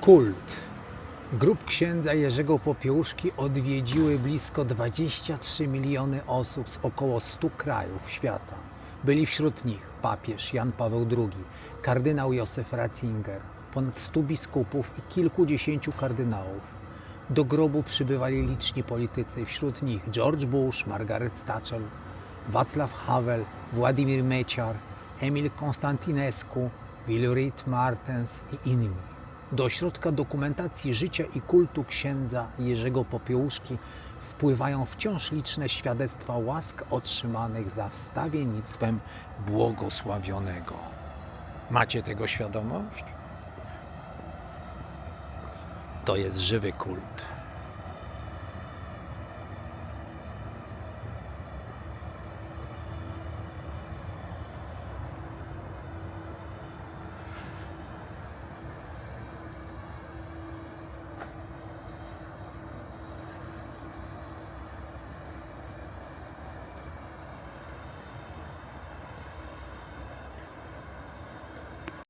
Kult. Grup księdza Jerzego Popiełuszki odwiedziły blisko 23 miliony osób z około 100 krajów świata. Byli wśród nich papież Jan Paweł II, kardynał Józef Ratzinger, ponad 100 biskupów i kilkudziesięciu kardynałów. Do grobu przybywali liczni politycy, wśród nich George Bush, Margaret Thatcher, Václav Havel, Władimir Mečiar, Emil Konstantinescu, Wilfried Martens i inni. Do ośrodka dokumentacji życia i kultu księdza Jerzego Popiełuszki wpływają wciąż liczne świadectwa łask otrzymanych za wstawiennictwem błogosławionego. Macie tego świadomość? To jest żywy kult.